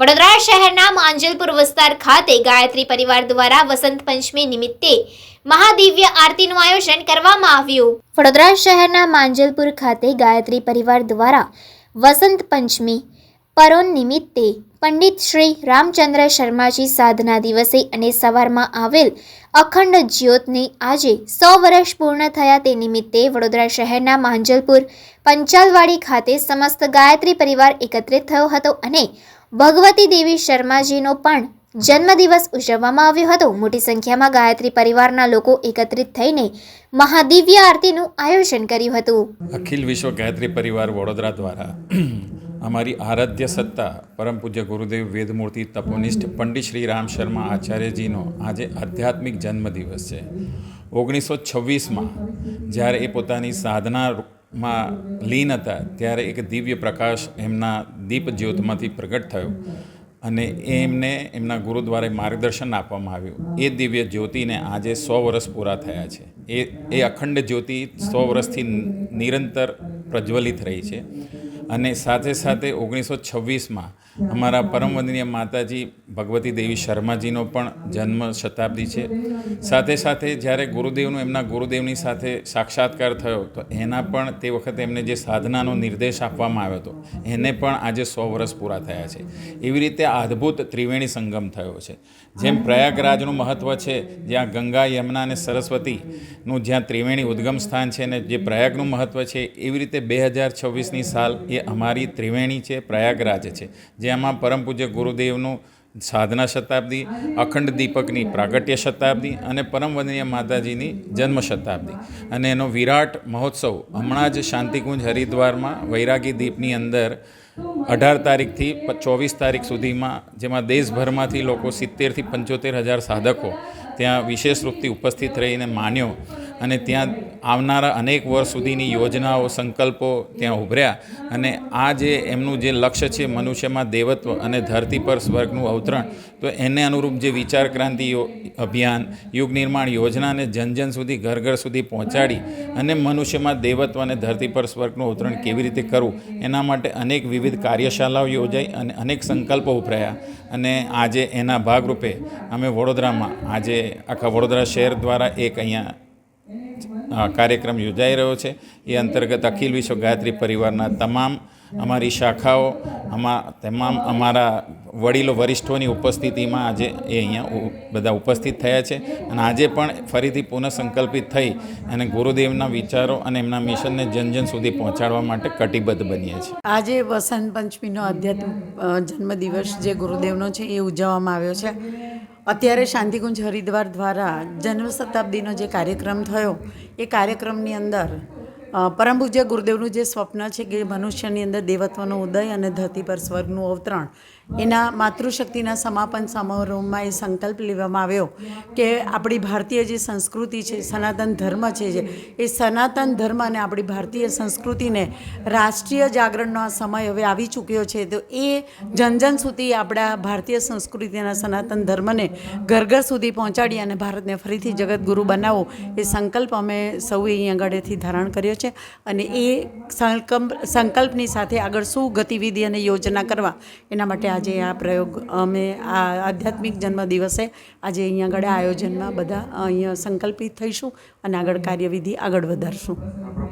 વડોદરા શહેરના માંજલપુર વિસ્તાર ખાતે ગાયત્રી પરિવાર દ્વારા વસંત પંચમી નિમિત્તે મહાદિવ્ય આરતીનું આયોજન કરવામાં આવ્યું. વડોદરા શહેરના માંજલપુર ખાતે ગાયત્રી પરિવાર દ્વારા વસંત પંચમી પરોન નિમિત્તે પંડિત શ્રી રામચંદ્ર શર્માજી સાધના દિવસે અને સવારમાં આવેલ અખંડ જ્યોતને આજે સો વર્ષ પૂર્ણ થયા તે નિમિત્તે વડોદરા શહેરના માંજલપુર પંચાલવાડી ખાતે સમસ્ત ગાયત્રી પરિવાર એકત્રિત થયો હતો અને ભગવતી દેવી શર્માજીનો પણ જન્મદિવસ ઉજવવામાં આવ્યો હતો. મોટી સંખ્યામાં ગાયત્રી પરિવારના લોકો એકત્રિત થઈને મહાદિવ્ય આરતીનું આયોજન કર્યું હતું. અખિલ વિશ્વ ગાયત્રી પરિવાર વડોદરા દ્વારા અમારી આરાધ્ય સત્તા, પરમ પૂજ્ય ગુરુદેવ વેદમૂર્તિ, તપોનિષ્ઠ પંડિત શ્રી રામ શર્મા આચાર્યજીનો આજે આધ્યાત્મિક જન્મદિવસ છે. ઓગણીસો છવ્વીસમાં જ્યારે એ પોતાની સાધનામાં લીન હતા, ત્યારે એક દિવ્ય પ્રકાશ એમના દીપ જ્યોતમાંથી પ્રગટ થયો અને એમને એમના ગુરુદ્વારે માર્ગદર્શન આપવામાં આવ્યું. એ દિવ્ય જ્યોતિને આજે સો વર્ષ પૂરા થયા છે. એ એ અખંડ જ્યોતિ સો વર્ષથી નિરંતર પ્રજ્વલિત રહી છે. અને સાથે સાથે ઓગણીસો છવ્વીસમાં અમારા પરમ વંદનીય માતાજી ભગવતી દેવી શર્માજીનો પણ જન્મ શતાબ્દી છે. સાથે સાથે જ્યારે ગુરુદેવનું એમના ગુરુદેવની સાથે સાક્ષાત્કાર થયો, તો એના પણ તે વખતે એમને જે સાધનાનો નિર્દેશ આપવામાં આવ્યો હતો, એને પણ આજે સો વર્ષ પૂરા થયા છે. એવી રીતે અદ્ભુત ત્રિવેણી સંગમ થયો છે. જેમ પ્રયાગરાજનું મહત્ત્વ છે, જ્યાં ગંગા, યમુના અને સરસ્વતીનું જ્યાં ત્રિવેણી ઉદ્ગમ સ્થાન છે અને જે પ્રયાગનું મહત્ત્વ છે, એવી રીતે બે હજાર છવ્વીસની સાલ એ અમારી ત્રિવેણી છે, પ્રયાગરાજ છે, જેમાં પરમ પૂજ્ય ગુરુદેવનું સાધના શતાબ્દી, અખંડ દીપકની પ્રાગટ્ય શતાબ્દી અને પરમ વંદનીય માતાજીની જન્મ શતાબ્દી અને એનો વિરાટ મહોત્સવ હમણાં જ શાંતિકુંજ હરિદ્વારમાં વૈરાગી દીપની અંદર અઢાર તારીખથી ચોવીસ તારીખ સુધીમાં, જેમાં દેશભરમાંથી લોકો સિત્તેરથી પંચોતેર હજાર સાધકો ત્યાં વિશેષ રૂપથી ઉપસ્થિત રહીને માન્યો. અને ત્યાં આવનારા અનેક વર્ષ સુધીની યોજનાઓ, સંકલ્પો ત્યાં ઉભર્યા. અને આ જે એમનું જે લક્ષ્ય છે, મનુષ્યમાં દેવત્વ અને ધરતી પર સ્વર્ગનું અવતરણ, તો એને અનુરૂપ જે વિચાર ક્રાંતિ અભિયાન, યુગ નિર્માણ યોજનાને જન જન સુધી, ઘર ઘર સુધી પહોંચાડી અને મનુષ્યમાં દેવત્વ અને ધરતી પર સ્વર્ગનું અવતરણ કેવી રીતે કરવું, એના માટે અનેક વિવિધ કાર્યશાળાઓ યોજાઈ અને અનેક સંકલ્પો ઉભરાયા. અને આજે એના ભાગરૂપે અમે વડોદરામાં, આજે આખા વડોદરા શહેર દ્વારા એક અહીંયા કાર્યક્રમ યોજાઈ રહ્યો છે. એ અંતર્ગત અખિલ વિશ્વ ગાયત્રી પરિવારના તમામ અમારી શાખાઓ આમાં તમામ અમારા વડીલો, વરિષ્ઠોની ઉપસ્થિતિમાં આજે એ અહીંયા બધા ઉપસ્થિત થયા છે. અને આજે પણ ફરીથી પુનઃ સંકલ્પિત થઈ અને ગુરુદેવના વિચારો અને એમના મિશનને જન જન સુધી પહોંચાડવા માટે કટિબદ્ધ બનીએ છીએ આજે વસંત પંચમીનો અધ્યાત્મ જન્મદિવસ જે ગુરુદેવનો છે એ ઉજવવામાં આવ્યો છે. અત્યારે શાંતિકુંજ હરિદ્વાર દ્વારા જન્મ શતાબ્દીનો જે કાર્યક્રમ થયો, એ કાર્યક્રમની અંદર પરમ પૂજ્ય ગુરુદેવનું જે સ્વપ્ન છે કે મનુષ્યની અંદર દેવત્વનો ઉદય અને ધરતી પર સ્વર્ગનું અવતરણ એના માતૃશક્તિના સમાપન સમારોહમાં એ સંકલ્પ લેવામાં આવ્યો કે આપણી ભારતીય જે સંસ્કૃતિ છે, સનાતન ધર્મ છે જે, એ સનાતન ધર્મ અને આપણી ભારતીય સંસ્કૃતિને રાષ્ટ્રીય જાગરણનો આ સમય હવે આવી ચૂક્યો છે. તો એ જન જન સુધી આપણા ભારતીય સંસ્કૃતિના સનાતન ધર્મને ઘર ઘર સુધી પહોંચાડી અને ભારતને ફરીથી જગતગુરુ બનાવો એ સંકલ્પ અમે સૌએ અહીં આગળથી ધારણ કર્યો છે અને એ સંકલ્પ, સંકલ્પની સાથે આગળ શું ગતિવિધિ અને યોજના કરવા એના માટે આજે આ પ્રયોગ, અમે આ આધ્યાત્મિક જન્મ દિવસે આજે અહીંયા આગળ આયોજનમાં બધા અહીંયા સંકલ્પિત થઈશું અને આગળ કાર્યવિધિ આગળ વધારશું.